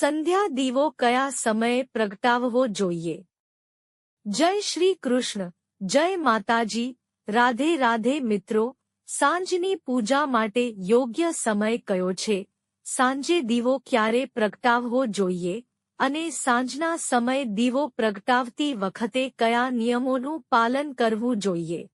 સંધ્યા દીવો કયા સમયે પ્રગટાવવો જોઈએ? જય શ્રી કૃષ્ણ, જય માતાજી, રાધે રાધે મિત્રો, સાંજની પૂજા માટે યોગ્ય સમય કયો છે? સાંજે દીવો ક્યારે પ્રગટાવવો જોઈએ? અને સાંજના સમય દીવો પ્રગટાવતી વખતે કયા નિયમોનું પાલન કરવું જોઈએ?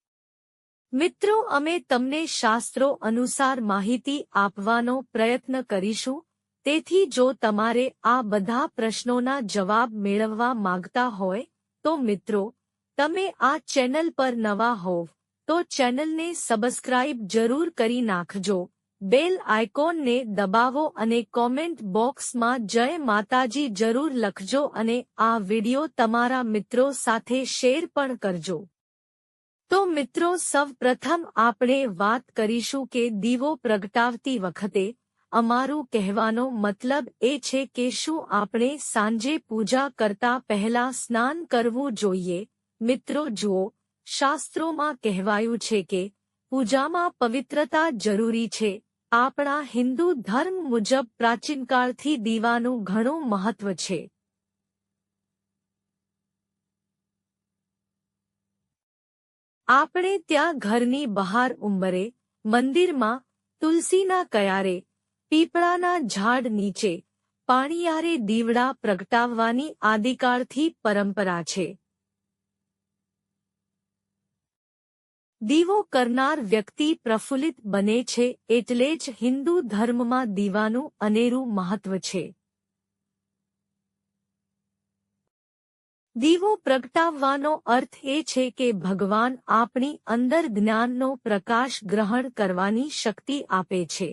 મિત્રો, અમે તમને શાસ્ત્રો અનુસાર માહિતી આપવાનો પ્રયત્ન કરીશું. તેથી જો તમારે આ બધા પ્રશ્નોના જવાબ મેળવવા માંગતા હોય, તો મિત્રો, તમે આ ચેનલ પર નવા હોવ, તો ચેનલને સબસ્ક્રાઇબ જરૂર કરી નાખજો, બેલ આઇકોનને દબાવો અને કોમેન્ટ બોક્સમાં જય માતાજી જરૂર લખજો અને આ વિડિયો તમારા મિત્રો સાથે શેર પણ કરજો. તો મિત્રો, સૌપ્રથમ આપણે વાત કરીશું કે દીવો પ્રગટાવતી વખતે અમારું કહેવાનો મતલબ એ છે કે શું આપણે સાંજે પૂજા કરતા પહેલા સ્નાન કરવું જોઈએ? મિત્રો, જુઓ, શાસ્ત્રોમાં કહેવાયું છે કે પૂજામાં પવિત્રતા જરૂરી છે. આપણા હિન્દુ ધર્મ મુજબ પ્રાચીનકાળથી દીવાનું ઘણું મહત્વ છે. આપણે ત્યાં ઘરની બહાર ઉંમરે મંદિરમાં, તુલસીના કયારે પીપળાના ઝાડ નીચે, પાણીયારે દીવડા પ્રગટાવવાની આદિકાળથી પરંપરા છે. દીવો કરનાર વ્યક્તિ પ્રફુલ્લિત બને છે એટલે જ હિન્દુ ધર્મમાં દીવાનું અનેરું મહત્વ છે. દીવો પ્રગટાવવાનો અર્થ એ છે કે ભગવાન આપણી અંદર જ્ઞાનનો પ્રકાશ ગ્રહણ કરવાની શક્તિ આપે છે.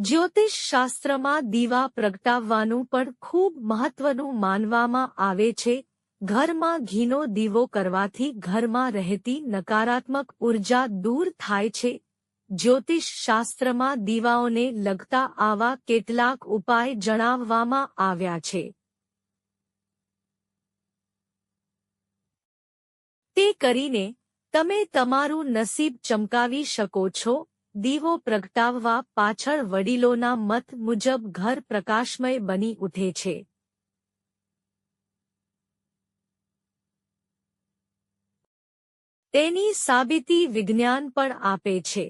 જ્યોતિષ શાસ્ત્રમાં દીવા પ્રગટાવવાનું પણ ખૂબ મહત્વનું માનવામાં આવે છે. ઘરમાં ઘીનો દીવો કરવાથી ઘરમાં રહેતી નકારાત્મક ઊર્જા દૂર થાય છે. જ્યોતિષ શાસ્ત્રમાં દીવાઓને લગતા આવા કેટલાક ઉપાય જણાવવામાં આવ્યા છે. તે કરીને તમે તમારું નસીબ ચમકાવી શકો છો. દીવો પ્રગટાવવા પાછળ વડીલોના મત મુજબ ઘર પ્રકાશમય બની ઉઠે છે. તેની સાબિતી વિજ્ઞાન પણ આપે છે.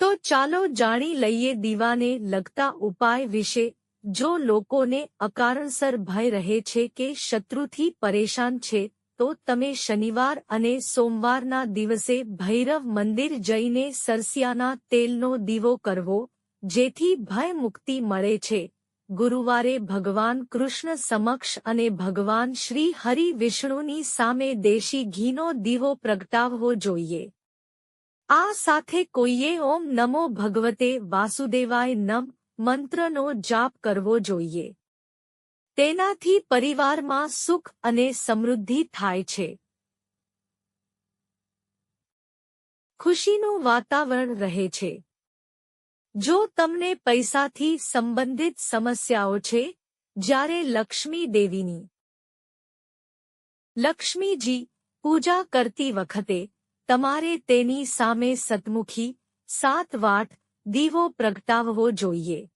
તો ચાલો જાણી લઈએ દીવાને લગતા ઉપાય વિશે, જો લોકોને અકારણસર ભય રહે છે કે શત્રુથી પરેશાન છે તો તમે શનિવાર અને સોમવારના દિવસે ભૈરવ મંદિર જઈને સરસિયાના તેલનો દીવો કરવો, જેથી ભય મુક્તિ મળે છે. ગુરુવારે ભગવાન કૃષ્ણ સમક્ષ અને ભગવાન શ્રી હરિ વિષ્ણુની સામે દેશી ઘીનો દીવો પ્રગટાવવો જોઈએ. આ સાથે કોઈએ ઓમ નમો ભગવતે વાસુદેવાય નમ મંત્રનો જાપ કરવો જોઈએ. તેનાથી પરિવારમાં સુખ અને સમૃદ્ધિ થાય છે. ખુશીનું વાતાવરણ રહે છે. જો તમને પૈસાથી સંબંધિત સમસ્યાઓ છે, જ્યારે લક્ષ્મી દેવીની લક્ષ્મીજી પૂજા કરતી વખતે તમારે તેની સામે સતમુખી સાત વાટ દીવો પ્રગટાવવો જોઈએ.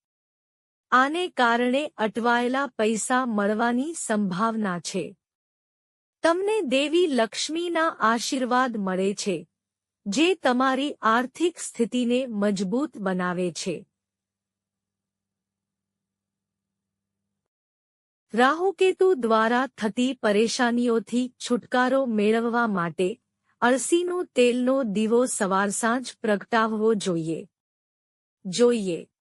આને કારણે અટવાયેલા પૈસા મળવાની સંભાવના છે. તમને દેવી લક્ષ્મીના આશીર્વાદ મળે છે, જે તમારી આર્થિક સ્થિતિને મજબૂત બનાવે છે. રાહુકેતુ દ્વારા થતી પરેશાનીઓથી છુટકારો મેળવવા માટે અળસીનું તેલનો દીવો સવાર સાંજ પ્રગટાવવો જોઈએ. જોઈએ.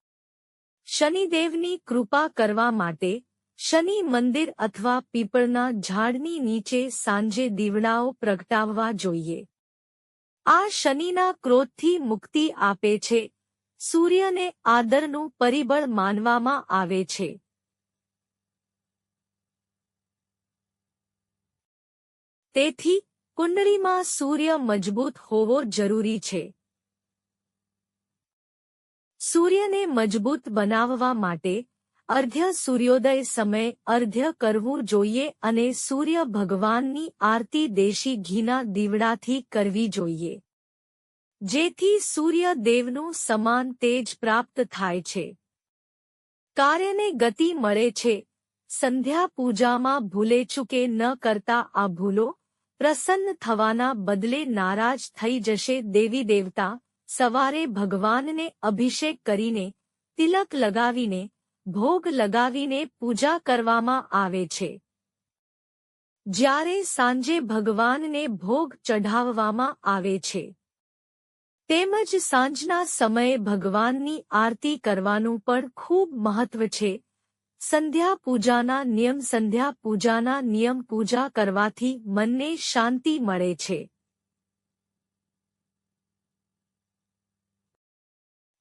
શનિદેવની કૃપા કરવા માટે શનિ મંદિર અથવા પીપળના ઝાડની નીચે સાંજે દીવડાઓ પ્રગટાવવા જોઈએ. આ શનિના ક્રોધથી મુક્તિ આપે છે. સૂર્યને આદરનું પરિબળ માનવામાં આવે છે. તેથી કુંડળીમાં સૂર્ય મજબૂત હોવો જરૂરી છે. સૂર્યને મજબૂત બનાવવા માટે અર્ધ્ય સૂર્યોદય સમય અર્ધ્ય કરવું જોઈએ અને સૂર્ય ભગવાનની આરતી દેશી ઘીના દીવડાથી કરવી જોઈએ. જેથી સૂર્ય દેવનું સમાન તેજ પ્રાપ્ત થાય છે. કાર્યને ગતિ મળે છે. સંધ્યા પૂજામાં ભૂલે ચૂકે ન કરતા આ ભૂલો પ્રસન્ન થવાના બદલે નારાજ થઈ જશે દેવી દેવતા સવારે ભગવાનને અભિષેક કરીને, તિલક લગાવીને, ભોગ લગાવીને પૂજા કરવામાં આવે છે. જ્યારે સાંજે ભગવાનને ભોગ ચઢાવવામાં આવે છે. તેમજ સાંજના સમયે ભગવાનની આરતી કરવાનું પણ ખૂબ મહત્વ છે. સંધ્યા પૂજાના નિયમ, સંધ્યા પૂજાના નિયમ, પૂજા કરવાથી મનને શાંતિ મળે છે.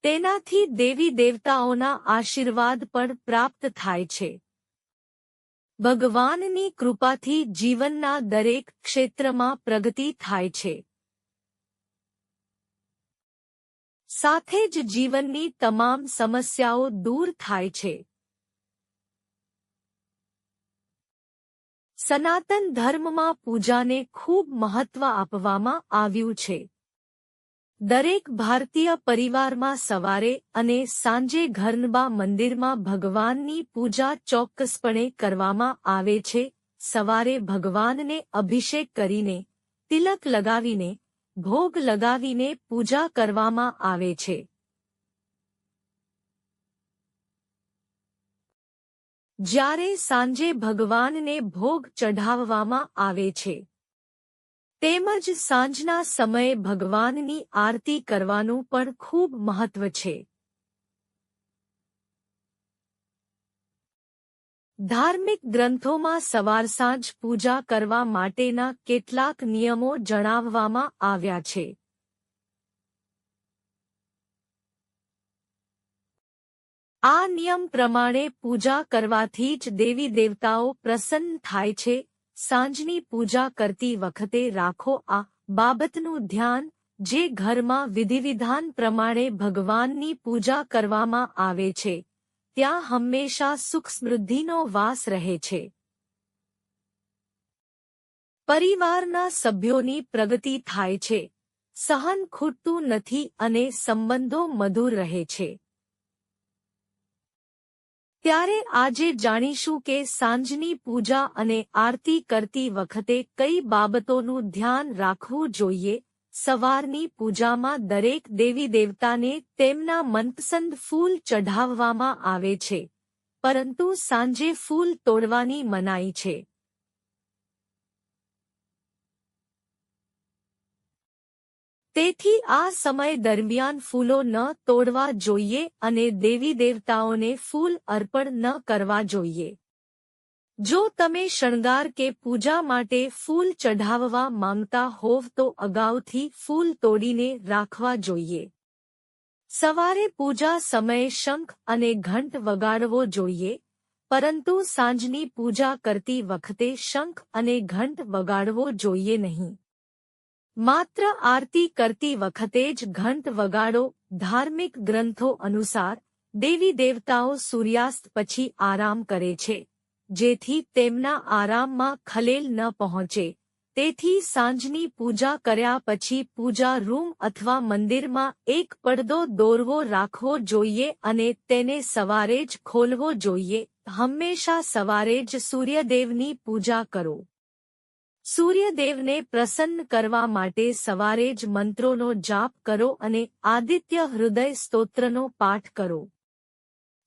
તેનાથી દેવી દેવતાઓના આશીર્વાદ પણ પ્રાપ્ત થાય છે. ભગવાનની કૃપાથી જીવનના દરેક ક્ષેત્રમાં પ્રગતિ થાય છે. સાથે જ જીવનની તમામ સમસ્યાઓ દૂર થાય છે. સનાતન ધર્મમાં પૂજાને ખૂબ મહત્વ આપવામાં આવ્યું છે. દરેક ભારતીય પરિવારમાં સવારે અને સાંજે ઘરનબા મંદિરમાં ભગવાનની પૂજા ચોક્કસપણે કરવામાં આવે છે. સવારે ભગવાનને અભિષેક કરીને, તિલક લગાવીને, ભોગ લગાવીને પૂજા કરવામાં આવે છે. જ્યારે સાંજે ભગવાનને ભોગ ચઢાવવામાં આવે છે. તેમજ સાંજના સમયે ભગવાનની આરતી કરવાનું પણ ખૂબ મહત્વ છે. ધાર્મિક ગ્રંથોમાં સવાર સાંજ પૂજા કરવા માટેના કેટલાક નિયમો જણાવવામાં આવ્યા છે. આ નિયમ પ્રમાણે પૂજા કરવાથી જ દેવી દેવતાઓ પ્રસન્ન થાય છે સાંજની પૂજા કરતી વખતે રાખો આ બાબતનું ધ્યાન જે ઘરમાં વિધિવિધાન પ્રમાણે ભગવાનની પૂજા કરવામાં આવે છે. ત્યાં હંમેશા સુખ સમૃદ્ધિનો વાસ રહે છે. પરિવારના સભ્યોની પ્રગતિ થાય છે. સહન ખૂટતું નથી અને સંબંધો મધુર રહે છે. ત્યારે આજે જાણીશું કે સાંજની પૂજા અને આરતી કરતી વખતે કઈ બાબતોનું ધ્યાન રાખવું જોઈએ. સવારની પૂજામાં દરેક દેવી દેવતાને તેમના મનપસંદ ફૂલ ચઢાવવામાં આવે છે. પરંતુ સાંજે ફૂલ તોડવાની મનાઈ છે. તેથી આ સમય દરમિયાન ફૂલો ન તોડવા જોઈએ અને દેવી દેવતાઓને ફૂલ અર્પણ ન કરવા જોઈએ. જો તમે શણગાર કે પૂજા માટે ફૂલ ચઢાવવા માંગતા હોવ તો અગાઉથી ફૂલ તોડીને રાખવા જોઈએ. સવારે પૂજા સમયે શંખ અને ઘંટ વગાડવો જોઈએ, પરંતુ સાંજની પૂજા કરતી વખતે શંખ અને ઘંટ વગાડવો જોઈએ નહીં. માત્ર આરતી કરતી વખતે જ ઘંટ વગાડો, ધાર્મિક ગ્રંથો અનુસાર, દેવી દેવતાઓ સૂર્યાસ્ત પછી આરામ કરે છે, જેથી તેમના આરામમાં ખલેલ ન પહોંચે. તેથી સાંજની પૂજા કર્યા પછી પૂજા રૂમ અથવા મંદિરમાં એક પડદો દોરવો રાખવો જોઈએ અને તેને સવારે જ ખોલવો જોઈએ. હંમેશા સવારે જ સૂર્યદેવની પૂજા કરો. સૂર્યદેવને પ્રસન્ન કરવા માટે સવારે જ મંત્રોનો જાપ કરો અને આદિત્ય હૃદય સ્તોત્રનો પાઠ કરો.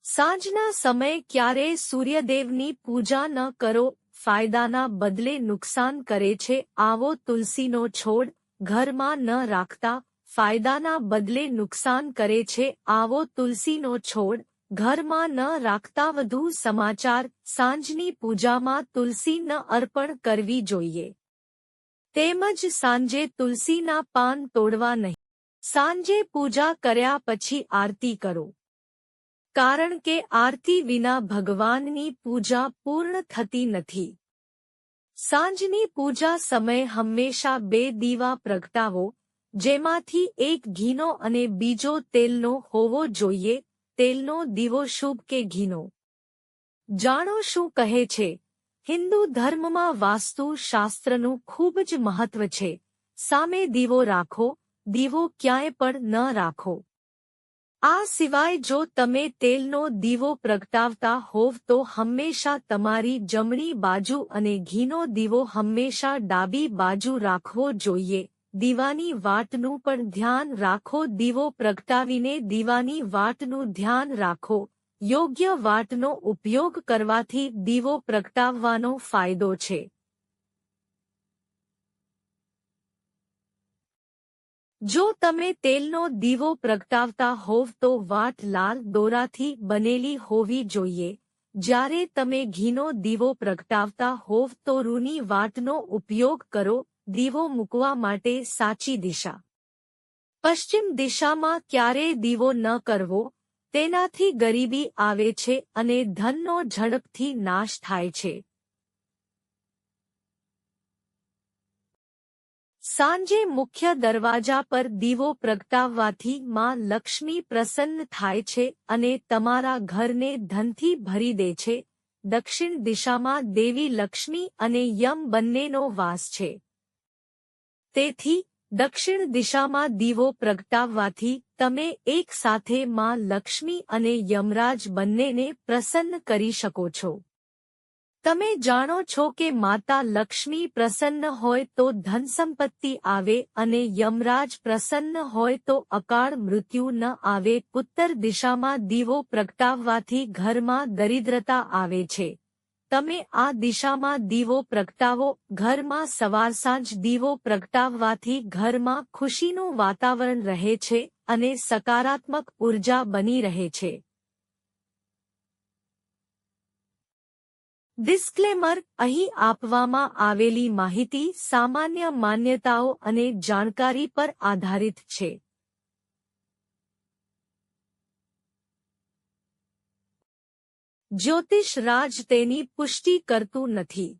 સાંજના સમયે ક્યારેય સૂર્યદેવની પૂજા ન કરો, ફાયદાના બદલે નુકસાન કરે છે, આવો તુલસીનો છોડ ઘરમાં ન રાખતા, ફાયદાના બદલે નુકસાન કરે છે, આવો તુલસીનો છોડ ઘરમાં ન રાખતા વધુ સમાચાર, સાંજની પૂજામાં તુલસી ન અર્પણ કરવી જોઈએ. તેમજ સાંજે તુલસીના પાન તોડવા નહીં. સાંજે પૂજા કર્યા પછી આરતી કરો. કારણ કે આરતી વિના ભગવાનની પૂજા પૂર્ણ થતી નથી. સાંજની પૂજા સમય હંમેશા બે દીવા પ્રગટાવો, જેમાંથી એક ઘીનો અને બીજો તેલનો હોવો જોઈએ તેલનો દીવો શુભ કે ઘીનો? જાણો શું કહે છે? હિન્દુ ધર્મમાં વાસ્તુ શાસ્ત્રનું ખૂબ જ મહત્વ છે. સામે દીવો રાખો, દીવો ક્યાંય પણ ન રાખો. આ સિવાય જો તમે તેલનો દીવો પ્રગટાવતા હોવ તો હંમેશા તમારી જમણી બાજુ અને ઘીનો દીવો હંમેશા ડાબી બાજુ રાખવો જોઈએ. દીવાની વાટનું પણ ધ્યાન રાખો. દીવો પ્રગટાવીને દીવાની વાટનું ધ્યાન રાખો. યોગ્ય વાટનો ઉપયોગ કરવાથી દીવો પ્રગટાવવાનો ફાયદો છે. જો તમે તેલનો દીવો પ્રગટાવતા હોવ તો વાટ લાલ દોરાથી બનેલી હોવી જોઈએ. જ્યારે તમે ઘીનો દીવો પ્રગટાવતા હોવ તો રૂની વાટનો ઉપયોગ કરો. દીવો મૂકવા માટે સાચી દિશા. પશ્ચિમ દિશામાં ક્યારેય દીવો ન કરવો, તેનાથી ગરીબી આવે છે અને ધનનો ઝડપથી નાશ થાય છે. સાંજે મુખ્ય દરવાજા પર દીવો પ્રગટાવવાથી માં લક્ષ્મી પ્રસન્ન થાય છે અને તમારા ઘરને ધનથી ભરી દે છે. દક્ષિણ દિશામાં દેવી લક્ષ્મી અને યમ બંનેનો વાસ છે. તેથી, દક્ષિણ દિશામાં દીવો પ્રગટાવવાથી તમે એક સાથે માં લક્ષ્મી અને યમરાજ બંનેને પ્રસન્ન કરી શકો છો. તમે જાણો છો કે માતા લક્ષ્મી પ્રસન્ન હોય તો ધન સંપત્તિ આવે અને યમરાજ પ્રસન્ન હોય તો અકાળ મૃત્યુ ન આવે. ઉત્તર દિશામાં દીવો પ્રગટાવવાથી ઘરમાં દરિદ્રતા આવે છે. તમે આ દિશામાં દીવો પ્રગટાવો, ઘરમાં સવાર સાંજ દીવો પ્રગટાવવાથી ઘરમાં ખુશીનું વાતાવરણ રહે છે અને સકારાત્મક ઊર્જા બની રહે છે. ડિસ્ક્લેમર અહીં આપવામાં આવેલી માહિતી સામાન્ય માન્યતાઓ અને જાણકારી પર આધારિત છે. જ્યોતિષ રાજ તેની પુષ્ટિ કરતું નથી.